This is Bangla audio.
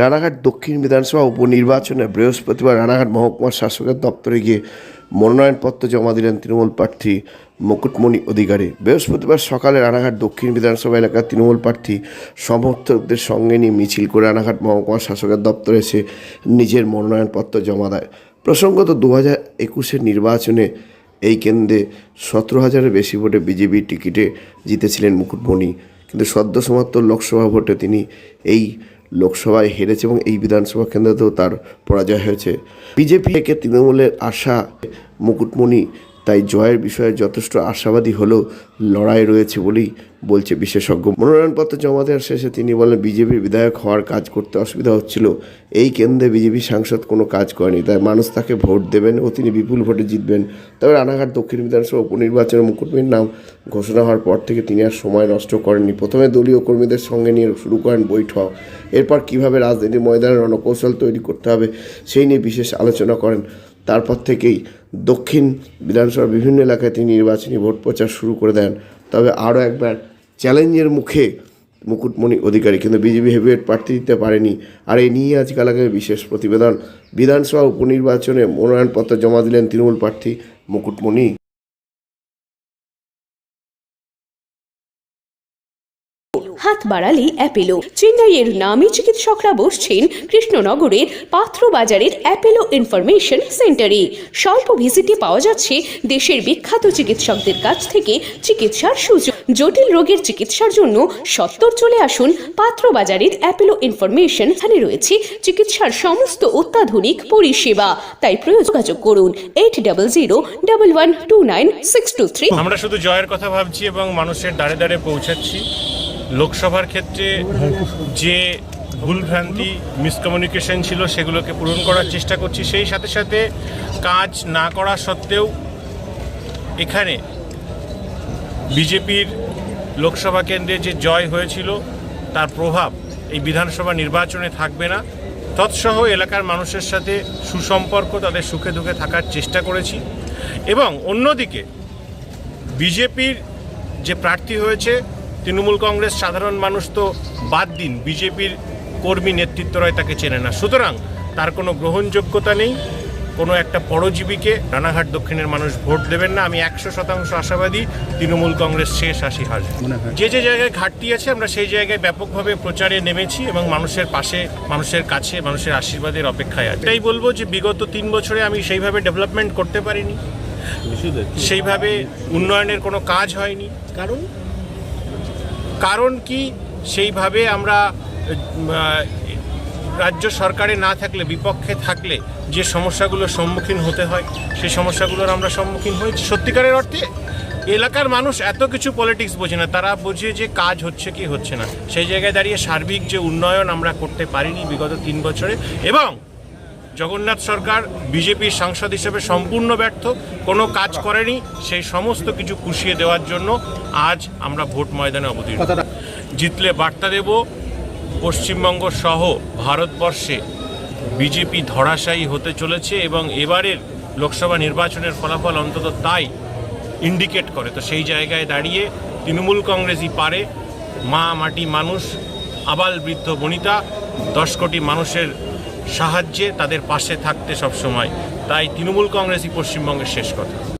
রানাঘাট দক্ষিণ বিধানসভা উপনির্বাচনে বৃহস্পতিবার রানাঘাট মহকুমার শাসকের দপ্তরে গিয়ে মনোনয়নপত্র জমা দিলেন তৃণমূল প্রার্থী মুকুটমণি অধিকারী। বৃহস্পতিবার সকালে রানাঘাট দক্ষিণ বিধানসভা এলাকার তৃণমূল প্রার্থী সমর্থকদের সঙ্গে নিয়ে মিছিল করে রানাঘাট মহকুমার শাসকের দপ্তরে এসে নিজের মনোনয়নপত্র জমা দেয়। প্রসঙ্গত দু হাজার একুশের নির্বাচনে এই কেন্দ্রে সতেরো হাজারের বেশি ভোটে বিজেপির টিকিটে জিতেছিলেন মুকুটমণি। কিন্তু সদ্য সমাপ্ত লোকসভা ভোটে তিনি এই লোকসভায় হেরেছে এবং এই বিধানসভা কেন্দ্রেতেও তার পরাজয় হয়েছে। বিজেপি থেকে তৃণমূলের আশা মুকুটমণি তাই জয়ের বিষয়ে যথেষ্ট আশাবাদী হলেও লড়াই রয়েছে বলেই বলছে বিশেষজ্ঞ। মনোনয়নপত্র জমা দেওয়ার শেষে তিনি বলেন, বিজেপির বিধায়ক হওয়ার কাজ করতে অসুবিধা হচ্ছিল। এই কেন্দ্রে বিজেপি সাংসদ কোনো কাজ করেনি, তাই মানুষ তাকে ভোট দেবেন ও তিনি বিপুল ভোটে জিতবেন। তবে রানাঘাট দক্ষিণ বিধানসভা উপনির্বাচনে মুকুটমণির নাম ঘোষণা হওয়ার পর থেকে তিনি আর সময় নষ্ট করেননি। প্রথমে দলীয় কর্মীদের সঙ্গে নিয়ে শুরু করেন বৈঠক। এরপর কীভাবে রাজনীতির ময়দানে রণকৌশল তৈরি করতে হবে সেই নিয়ে বিশেষ আলোচনা করেন তারপর থেকেই দক্ষিণ বিধানসভার বিভিন্ন এলাকায় তিনি নির্বাচনী ভোট প্রচার শুরু করে দেন। তবে আরও একবার চ্যালেঞ্জের মুখে মুকুটমণি অধিকারী, কিন্তু বিজেপি হেভিওয়েট প্রার্থী দিতে পারেনি। আর এই নিয়ে আজকাল আগে বিশেষ প্রতিবেদন। বিধানসভা উপনির্বাচনে মনোনয়নপত্র জমা দিলেন তৃণমূল প্রার্থী মুকুটমণি। হাত বাড়ালে অ্যাপেলো। চেন্নাইয়ের নামী চিকিৎসকরা বসছেন কৃষ্ণনগরের পাত্র বাজারের অ্যাপেলো ইনফরমেশন সেন্টারে। স্বল্প ভিজিটে পাওয়া যাচ্ছে দেশের বিখ্যাত চিকিৎসকদের কাছ থেকে চিকিৎসার সুযোগ। জটিল রোগের চিকিৎসার জন্য সত্তর চলে আসুন পাত্র বাজারের অ্যাপেলো ইনফরমেশন। এখানে রয়েছে চিকিৎসার সমস্ত অত্যাধুনিক পরিষেবা। তাই যোগাযোগ করুন eight double zero double one two nine six two three. আমরা শুধু জয়ের কথা ভাবছি এবং মানুষের দাঁড়ে দাঁড়ে পৌঁছাচ্ছি। লোকসভার ক্ষেত্রে যে ভুলভ্রান্তি মিসকমিউনিকেশন ছিল সেগুলোকে পূরণ করার চেষ্টা করছি। সেই সাথে সাথে কাজ না করা সত্ত্বেও এখানে বিজেপির লোকসভা কেন্দ্রে যে জয় হয়েছিল, তার প্রভাব এই বিধানসভা নির্বাচনে থাকবে না। তৎসহ এলাকার মানুষের সাথে সুসম্পর্ক, তাদের সুখে দুঃখে থাকার চেষ্টা করেছি। এবং অন্যদিকে বিজেপির যে প্রার্থী হয়েছে তৃণমূল কংগ্রেস সাধারণ মানুষ তো বাদ দিন বিজেপির কর্মী নেতৃত্বরাই তাকে চেনে না। সুতরাং তার কোনো গ্রহণযোগ্যতা নেই কোনো একটা পরজীবীকে রানাঘাট দক্ষিণের মানুষ ভোট দেবেন না। আমি একশো শতাংশ আশাবাদী তৃণমূল কংগ্রেস শেষ আসি হাজার যে যে জায়গায় ঘাটতি আছে আমরা সেই জায়গায় ব্যাপকভাবে প্রচারে নেমেছি এবং মানুষের পাশে মানুষের কাছে মানুষের আশীর্বাদের অপেক্ষায় আছে। এটাই বলব যে বিগত তিন বছরে আমি সেইভাবে ডেভেলপমেন্ট করতে পারিনি। সেইভাবে উন্নয়নের কোনো কাজ হয়নি। কারণ? কারণ কি? সেইভাবে আমরা রাজ্য সরকারে না থাকলে, বিপক্ষে থাকলে যে সমস্যাগুলোর সম্মুখীন হতে হয়, সেই সমস্যাগুলোর আমরা সম্মুখীন হয়েছি সত্যিকারের অর্থে। এলাকার মানুষ এত কিছু পলিটিক্স বোঝে না, তারা বোঝে যে কাজ হচ্ছে কি হচ্ছে না। সেই জায়গায় দাঁড়িয়ে সার্বিক যে উন্নয়ন আমরা করতে পারিনি বিগত তিন বছরে, এবং জগন্নাথ সরকার বিজেপির সাংসদ হিসেবে সম্পূর্ণ ব্যর্থ কোনো কাজ করেনি সেই সমস্ত কিছু পুষিয়ে দেওয়ার জন্য আজ আমরা ভোট ময়দানে অবতীর্ণ। জিতলে বার্তা দেব পশ্চিমবঙ্গ সহ ভারতবর্ষে বিজেপি ধরাশায়ী হতে চলেছে এবং এবারের লোকসভা নির্বাচনের ফলাফল অন্তত তাই ইন্ডিকেট করে। তো সেই জায়গায় দাঁড়িয়ে তৃণমূল কংগ্রেসই পারে মা মাটি মানুষ আবাল বৃদ্ধ বনিতা দশ কোটি মানুষের সাহায্যে তাদের পাশে থাকতে সব সময় তাই তৃণমূল কংগ্রেসই পশ্চিমবঙ্গের শেষ কথা।